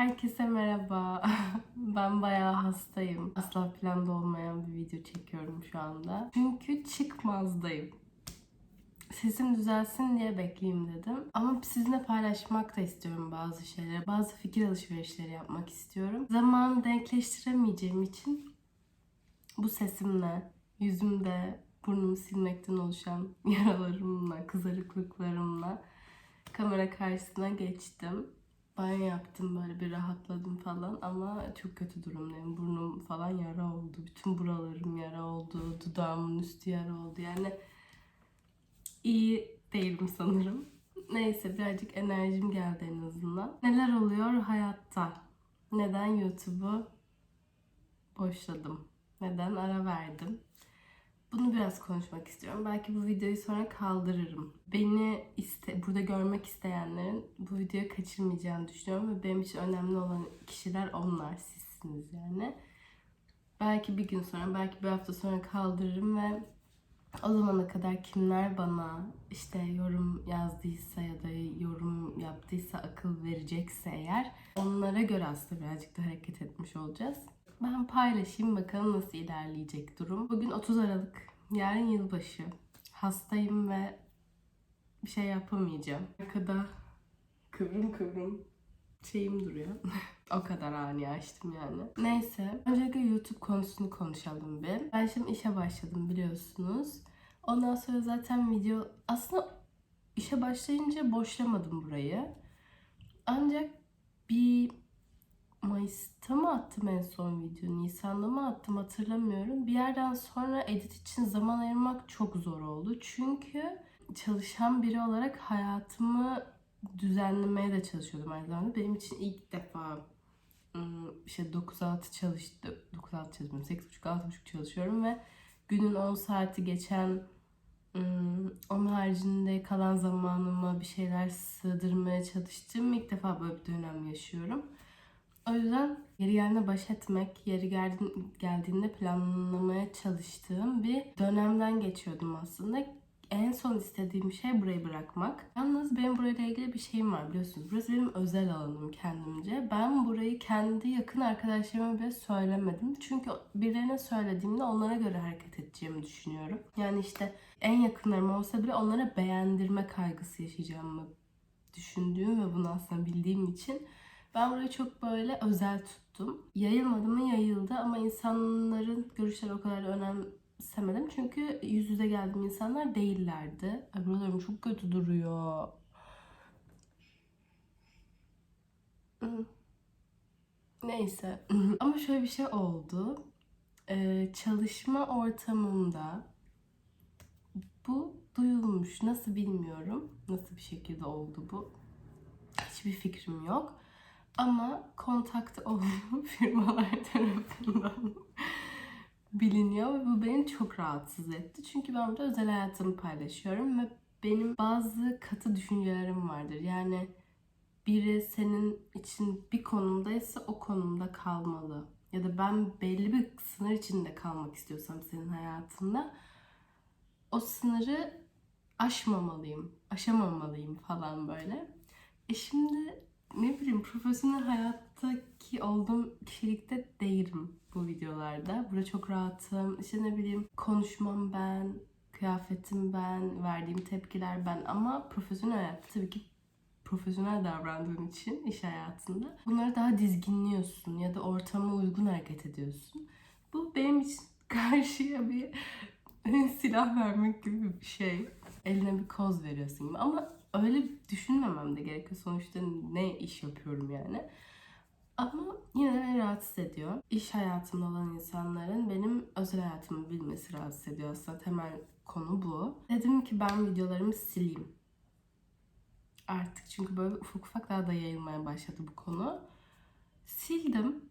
Herkese merhaba. Ben bayağı hastayım. Asla planda olmayan bir video çekiyorum şu anda. Çünkü çıkmazdayım. Sesim düzelsin diye bekleyeyim dedim. Ama sizinle paylaşmak da istiyorum bazı şeyleri. Bazı fikir alışverişleri yapmak istiyorum. Zamanı denkleştiremeyeceğim için bu sesimle, yüzümde burnumu silmekten oluşan yaralarımla, kızarıklıklarımla kamera karşısına geçtim. Banyo yaptım böyle bir rahatladım falan ama çok kötü durumdayım. Burnum falan yara oldu. Bütün buralarım yara oldu. Dudağımın üstü yara oldu. Yani iyi değilim sanırım. Neyse birazcık enerjim geldi en azından. Neler oluyor hayatta? Neden YouTube'u boşladım? Neden ara verdim? Bunu biraz konuşmak istiyorum. Belki bu videoyu sonra kaldırırım. Beni iste, burada görmek isteyenlerin bu videoyu kaçırmayacağını düşünüyorum ve benim için önemli olan kişiler onlar, sizsiniz yani. Belki bir gün sonra, belki bir hafta sonra kaldırırım ve o zamana kadar kimler bana işte yorum yazdıysa ya da yorum yaptıysa, akıl verecekse eğer onlara göre aslında birazcık da hareket etmiş olacağız. Ben paylaşayım bakalım nasıl ilerleyecek durum. Bugün 30 Aralık, yarın yılbaşı. Hastayım ve bir şey yapamayacağım. Arkada kıvrım kıvrım şeyim duruyor. o kadar ani açtım yani. Neyse. Öncelikle YouTube konusunu konuşalım bir. Ben şimdi işe başladım biliyorsunuz. Ondan sonra zaten video... Aslında işe başlayınca boşlamadım burayı. Ancak bir Mayıs'ta mı attım en son video? Nisan'da mı attım hatırlamıyorum. Bir yerden sonra edit için zaman ayırmak çok zor oldu. Çünkü çalışan biri olarak hayatımı düzenlemeye de çalışıyordum aynı zamanda. Benim için ilk defa ım, işte 9-6 çalıştım. 9-6 çalışmıyorum. 8.30-6.30 çalışıyorum ve günün 10 saati geçen ım, onun haricinde kalan zamanıma bir şeyler sığdırmaya çalıştığım ilk defa böyle bir dönem yaşıyorum. O yüzden yeri geldiğinde baş etmek, yeri geldi- geldiğinde planlamaya çalıştığım bir dönemden geçiyordum aslında. En son istediğim şey burayı bırakmak. Yalnız benim burayla ilgili bir şeyim var biliyorsunuz. Burası benim özel alanım kendimce. Ben burayı kendi yakın arkadaşlarıma bile söylemedim. Çünkü birilerine söylediğimde onlara göre hareket edeceğimi düşünüyorum. Yani işte en yakınlarım olsa bile onlara beğendirme kaygısı yaşayacağımı düşündüğüm ve bunu aslında bildiğim için ben burayı çok böyle özel tuttum. Yayılmadı mı yayıldı ama insanların görüşleri o kadar önemsemedim. Çünkü yüz yüze geldiğim insanlar değillerdi. Ay buralarım çok kötü duruyor. Neyse. ama şöyle bir şey oldu. Ee, çalışma ortamımda bu duyulmuş. Nasıl bilmiyorum. Nasıl bir şekilde oldu bu? Hiçbir fikrim yok. Ama kontakta olduğum firmalar tarafından biliniyor ve bu beni çok rahatsız etti. Çünkü ben burada özel hayatımı paylaşıyorum ve benim bazı katı düşüncelerim vardır. Yani biri senin için bir konumdaysa o konumda kalmalı. Ya da ben belli bir sınır içinde kalmak istiyorsam senin hayatında o sınırı aşmamalıyım, aşamamalıyım falan böyle. E şimdi ne bileyim profesyonel hayattaki olduğum kişilikte değilim bu videolarda. Burada çok rahatım. İşte ne bileyim konuşmam ben, kıyafetim ben, verdiğim tepkiler ben ama profesyonel hayatta tabii ki profesyonel davrandığın için iş hayatında bunları daha dizginliyorsun ya da ortama uygun hareket ediyorsun. Bu benim için karşıya bir silah vermek gibi bir şey. Eline bir koz veriyorsun gibi. Ama öyle düşünmemem de gerekiyor. Sonuçta ne iş yapıyorum yani. Ama yine de rahatsız ediyor. İş hayatımda olan insanların benim özel hayatımı bilmesi rahatsız ediyor. Aslında temel konu bu. Dedim ki ben videolarımı sileyim. Artık çünkü böyle ufak ufak daha da yayılmaya başladı bu konu. Sildim.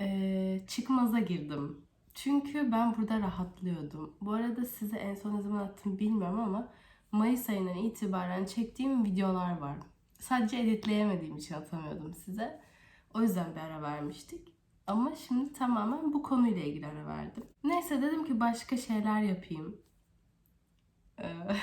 Ee, çıkmaza girdim. Çünkü ben burada rahatlıyordum. Bu arada size en son ne zaman attım bilmiyorum ama Mayıs ayından itibaren çektiğim videolar var. Sadece editleyemediğim için atamıyordum size. O yüzden bir ara vermiştik. Ama şimdi tamamen bu konuyla ilgili ara verdim. Neyse dedim ki başka şeyler yapayım. Ee,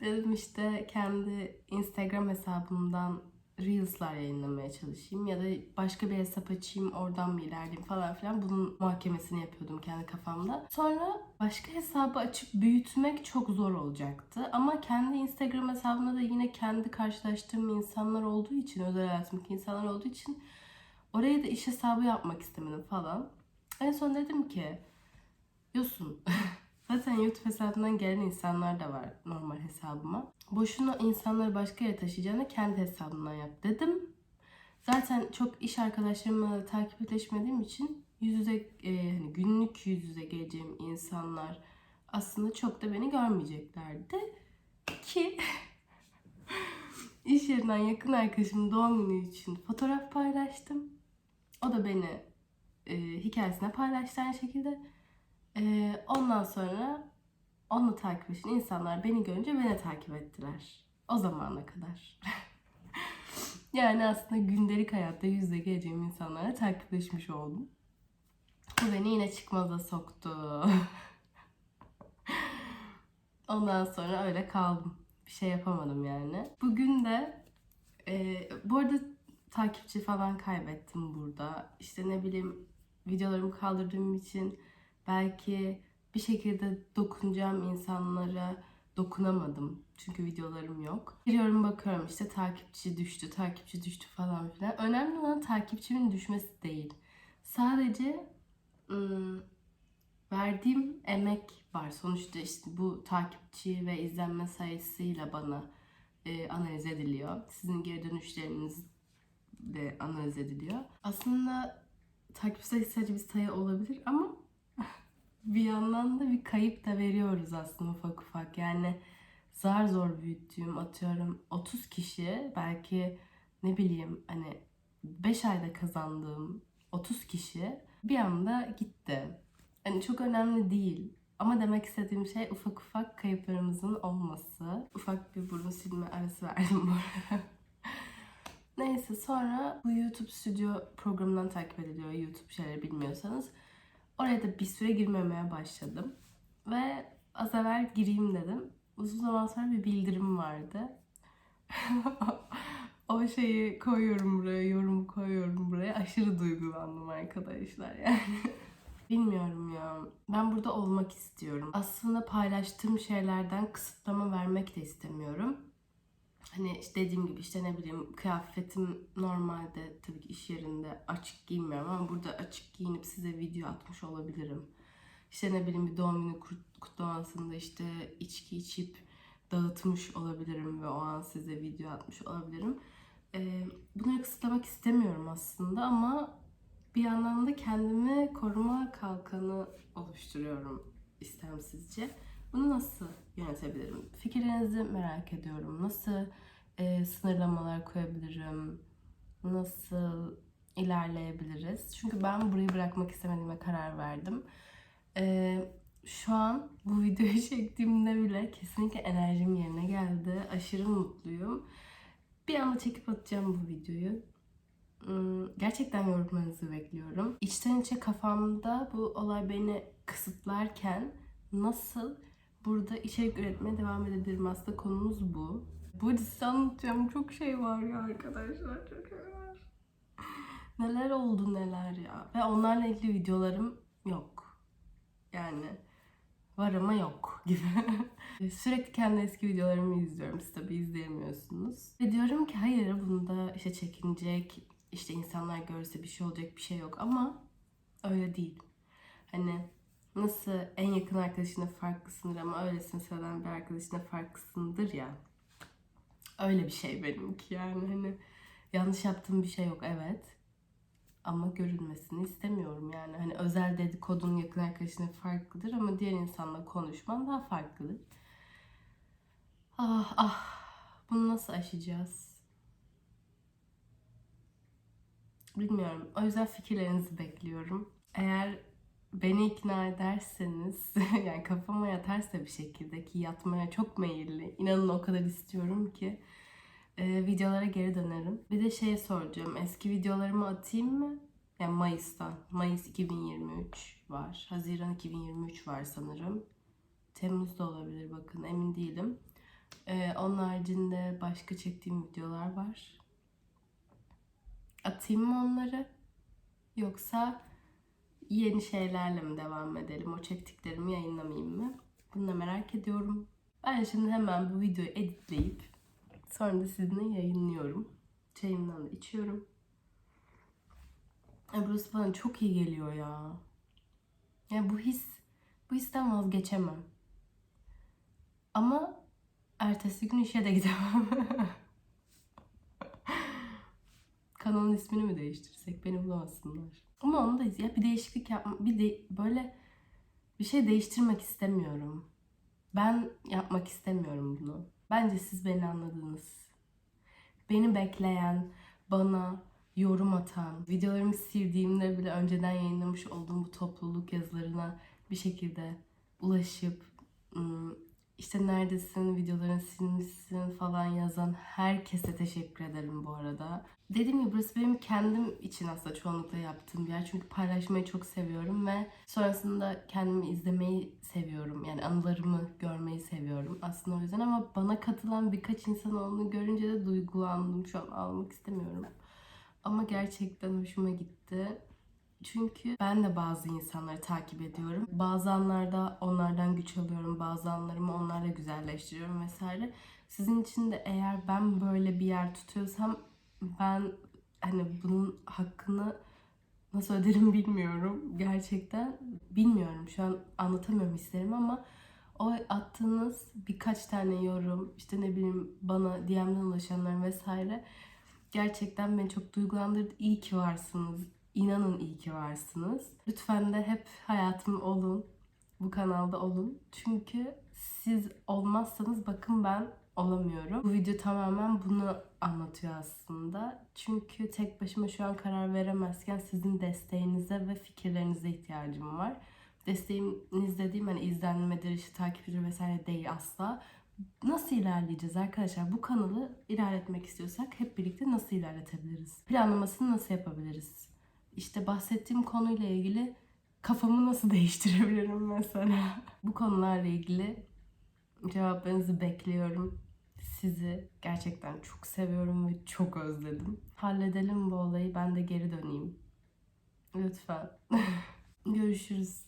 dedim işte kendi Instagram hesabımdan Reels'lar yayınlamaya çalışayım ya da başka bir hesap açayım oradan mı ilerleyeyim falan filan bunun muhakemesini yapıyordum kendi kafamda. Sonra başka hesabı açıp büyütmek çok zor olacaktı. Ama kendi Instagram hesabımda da yine kendi karşılaştığım insanlar olduğu için, özel hayatımdaki insanlar olduğu için oraya da iş hesabı yapmak istemedim falan. En son dedim ki Yosun Zaten YouTube hesabından gelen insanlar da var normal hesabıma. Boşuna insanları başka yere taşıyacağına kendi hesabından yap dedim. Zaten çok iş arkadaşlarımla da takipleşmediğim için yüz yüze e, hani günlük yüz yüze geleceğim insanlar aslında çok da beni görmeyeceklerdi. Ki iş yerinden yakın arkadaşımın doğum günü için fotoğraf paylaştım. O da beni e, hikayesine paylaştı aynı şekilde. Ee, ondan sonra onunla takipleşen insanlar beni görünce beni takip ettiler. O zamana kadar. yani aslında gündelik hayatta yüzde geleceğim insanlara takipleşmiş oldum. Bu beni yine çıkmaza soktu. Ondan sonra öyle kaldım. Bir şey yapamadım yani. Bugün de e, bu arada takipçi falan kaybettim burada. İşte ne bileyim videolarımı kaldırdığım için belki bir şekilde dokunacağım insanlara dokunamadım. Çünkü videolarım yok. Giriyorum bakıyorum işte takipçi düştü, takipçi düştü falan filan. Önemli olan takipçimin düşmesi değil. Sadece ım, verdiğim emek var. Sonuçta işte bu takipçi ve izlenme sayısıyla bana e, analiz ediliyor. Sizin geri dönüşleriniz de analiz ediliyor. Aslında takipçi sayısı sadece bir sayı olabilir ama bir yandan da bir kayıp da veriyoruz aslında ufak ufak. Yani zar zor büyüttüğüm atıyorum 30 kişi belki ne bileyim hani 5 ayda kazandığım 30 kişi bir anda gitti. Hani çok önemli değil. Ama demek istediğim şey ufak ufak kayıplarımızın olması. Ufak bir burun silme arası verdim bu arada. Neyse sonra bu YouTube Studio programından takip ediliyor YouTube şeyleri bilmiyorsanız. Oraya da bir süre girmemeye başladım. Ve az evvel gireyim dedim. Uzun zaman sonra bir bildirim vardı. o şeyi koyuyorum buraya, yorumu koyuyorum buraya. Aşırı duygulandım arkadaşlar yani. Bilmiyorum ya. Ben burada olmak istiyorum. Aslında paylaştığım şeylerden kısıtlama vermek de istemiyorum. Hani işte dediğim gibi işte ne bileyim kıyafetim normalde tabii ki iş yerinde açık giymiyorum ama burada açık giyinip size video atmış olabilirim. İşte ne bileyim bir doğum günü kutlamasında işte içki içip dağıtmış olabilirim ve o an size video atmış olabilirim. Ee, bunları kısıtlamak istemiyorum aslında ama bir yandan da kendimi koruma kalkanı oluşturuyorum istemsizce. Bunu nasıl yönetebilirim? Fikirlerinizi merak ediyorum. Nasıl e, sınırlamalar koyabilirim? Nasıl ilerleyebiliriz? Çünkü ben burayı bırakmak istemediğime karar verdim. E, şu an bu videoyu çektiğimde bile kesinlikle enerjim yerine geldi. Aşırı mutluyum. Bir anda çekip atacağım bu videoyu. Hmm, Gerçekten yorumlarınızı bekliyorum. İçten içe kafamda bu olay beni kısıtlarken nasıl burada içerik üretmeye devam edebilirim. Aslında konumuz bu. Bu arada anlatacağım çok şey var ya arkadaşlar. Çok şey var. Neler oldu neler ya. Ve onlarla ilgili videolarım yok. Yani var ama yok gibi. Sürekli kendi eski videolarımı izliyorum. Siz tabi izleyemiyorsunuz. Ve diyorum ki hayır bunda işte çekinecek, işte insanlar görse bir şey olacak bir şey yok ama öyle değil. Hani nasıl en yakın arkadaşına farklısındır ama öylesine sıradan bir arkadaşına farklısındır ya. Öyle bir şey benimki yani hani yanlış yaptığım bir şey yok evet. Ama görülmesini istemiyorum yani. Hani özel dedikodun yakın arkadaşına farklıdır ama diğer insanla konuşman daha farklıdır. Ah ah bunu nasıl aşacağız? Bilmiyorum. O yüzden fikirlerinizi bekliyorum. Eğer beni ikna ederseniz yani kafama yatarsa bir şekilde ki yatmaya çok meyilli. İnanın o kadar istiyorum ki e, videolara geri dönerim. Bir de şey soracağım. Eski videolarımı atayım mı? Yani Mayıs'tan. Mayıs 2023 var. Haziran 2023 var sanırım. Temmuz da olabilir bakın emin değilim. E, onun haricinde başka çektiğim videolar var. Atayım mı onları? Yoksa yeni şeylerle mi devam edelim? O çektiklerimi yayınlamayayım mı? Bunu da merak ediyorum. Ben şimdi hemen bu videoyu editleyip sonra da sizinle yayınlıyorum. Çayımdan da içiyorum. Ay burası bana çok iyi geliyor ya. Yani bu his, bu histen vazgeçemem. Ama ertesi gün işe de gidemem. Kanalın ismini mi değiştirsek beni bulamasınlar. Ama onu da ya bir değişiklik yapma, bir de böyle bir şey değiştirmek istemiyorum. Ben yapmak istemiyorum bunu. Bence siz beni anladınız. Beni bekleyen, bana yorum atan, videolarımı sildiğimde bile önceden yayınlamış olduğum bu topluluk yazılarına bir şekilde ulaşıp işte neredesin, videoların silmişsin falan yazan herkese teşekkür ederim bu arada. Dediğim gibi burası benim kendim için aslında çoğunlukla yaptığım bir yer. Çünkü paylaşmayı çok seviyorum ve sonrasında kendimi izlemeyi seviyorum. Yani anılarımı görmeyi seviyorum aslında o yüzden. Ama bana katılan birkaç insan olduğunu görünce de duygulandım. Şu an almak istemiyorum. Ama gerçekten hoşuma gitti. Çünkü ben de bazı insanları takip ediyorum. Bazı anlarda onlardan güç alıyorum. Bazı anlarımı onlarla güzelleştiriyorum vesaire. Sizin için de eğer ben böyle bir yer tutuyorsam ben hani bunun hakkını nasıl öderim bilmiyorum. Gerçekten bilmiyorum. Şu an anlatamıyorum hislerimi ama o attığınız birkaç tane yorum, işte ne bileyim bana DM'den ulaşanlar vesaire gerçekten beni çok duygulandırdı. İyi ki varsınız. İnanın iyi ki varsınız. Lütfen de hep hayatım olun. Bu kanalda olun. Çünkü siz olmazsanız bakın ben olamıyorum. Bu video tamamen bunu anlatıyor aslında. Çünkü tek başıma şu an karar veremezken sizin desteğinize ve fikirlerinize ihtiyacım var. Desteğiniz dediğim hani izlenmedir, işte takipçidir vesaire değil asla. Nasıl ilerleyeceğiz arkadaşlar? Bu kanalı ilerletmek istiyorsak hep birlikte nasıl ilerletebiliriz? Planlamasını nasıl yapabiliriz? İşte bahsettiğim konuyla ilgili kafamı nasıl değiştirebilirim mesela? Bu konularla ilgili cevaplarınızı bekliyorum. Sizi gerçekten çok seviyorum ve çok özledim. Halledelim bu olayı ben de geri döneyim. Lütfen. Görüşürüz.